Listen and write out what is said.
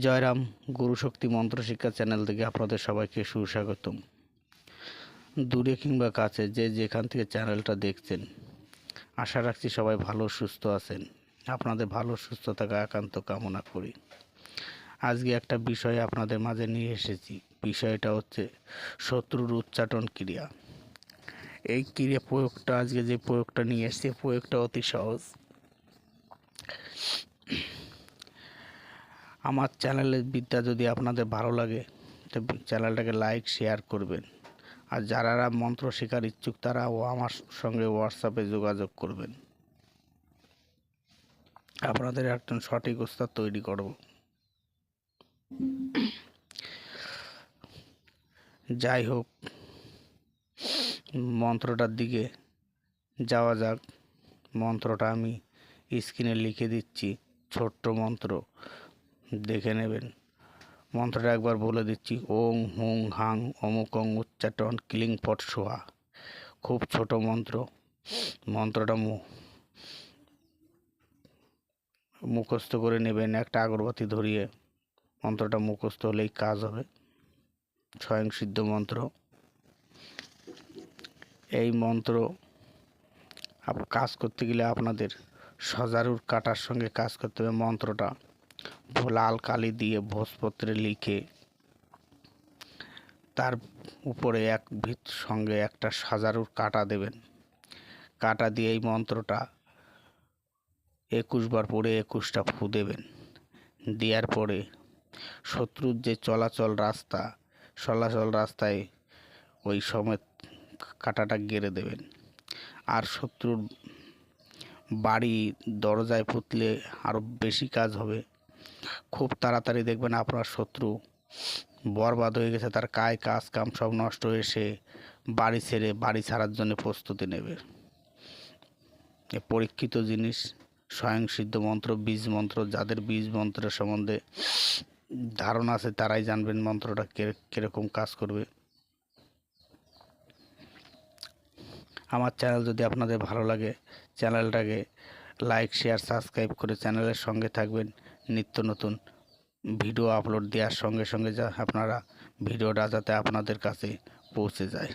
জয়রাম গুরুশক্তি মন্ত্র শিক্ষা চ্যানেল থেকে আপনাদের সবাইকে সুস্বাগতম। দূরে কিংবা কাছে যে যেখান থেকে চ্যানেলটা দেখছেন, আশা রাখছি সবাই ভালো সুস্থ আছেন। আপনাদের ভালো সুস্থ থাকা একান্ত কামনা করি। আজকে একটা বিষয় আপনাদের মাঝে নিয়ে এসেছি। বিষয়টা হচ্ছে শত্রুর উচ্চাটন ক্রিয়া। এই ক্রিয়া প্রয়োগটা, আজকে যে প্রয়োগটা নিয়ে এসেছি, প্রয়োগটা অতি সহজ। আমার চ্যানেলের বিদ্যা যদি আপনাদের ভালো লাগে, তো চ্যানেলটাকে লাইক, শেয়ার করবেন। আর যারা মন্ত্র শেখার ইচ্ছুক তারাও আমার সঙ্গে হোয়াটসঅ্যাপে যোগাযোগ করবেন। আপনাদের একজন সঠিক উস্তাদ তৈরি করব। যাই হোক, মন্ত্রটার দিকে যাওয়া যাক। মন্ত্রটা আমি স্ক্রিনে লিখে দিচ্ছি, ছোট্ট মন্ত্র। দেখে নেবেন। মন্ত্রটা একবার বলে দিচ্ছি। ওং, হুং, হাং, অমুকং উচ্চাটন, ক্লিং, পট সোহা খুব ছোট মন্ত্র। মন্ত্রটা মু মুখস্থ করে নেবেন, একটা আগরবাতি ধরিয়ে। মন্ত্রটা মুখস্থ হলেই কাজ হবে। স্বয়ং সিদ্ধ মন্ত্র। এই মন্ত্র কাজ করতে গেলে আপনাদের সজারুর কাটার সঙ্গে কাজ করতে হবে মন্ত্রটা। লাল কালি দিয়ে ভোজপত্রে লিখে তার উপরে এক ভিত সঙ্গে একটা সাজারুর কাটা দেবেন। কাটা দিয়ে এই মন্ত্রটা একুশ বার পরে একুশটা ফু দেবেন। দেওয়ার পরে শত্রুর যে চলাচল রাস্তা, চলাচল রাস্তায় ওই সময় কাটাটা গেড়ে দেবেন। আর শত্রুর বাড়ি দরজায় পুতলে আরও বেশি কাজ হবে। খুব তাড়াতাড়ি দেখবেন আপনার শত্রু বরবাদ হয়ে গেছে, তার কায় কাজ, কাম সব নষ্ট হয়ে সে বাড়ি ছেড়ে, বাড়ি ছাড়ার জন্য প্রস্তুতি নেবে। এ পরীক্ষিত জিনিস, স্বয়ং সিদ্ধ মন্ত্র, বীজ মন্ত্র, যাদের বীজ মন্ত্রের সম্বন্ধে ধারণা আছে, তারাই জানবেন মন্ত্রটা কীরকম কাজ করবে। আমার চ্যানেল যদি আপনাদের ভালো লাগে, চ্যানেলটাকে লাইক, শেয়ার, সাবস্ক্রাইব করে চ্যানেলের সঙ্গে থাকবেন। নিত্য নতুন ভিডিও আপলোড দেওয়ার সঙ্গে সঙ্গে যা আপনারা ভিডিওটা যাতে আপনাদের কাছে পৌঁছে যায়।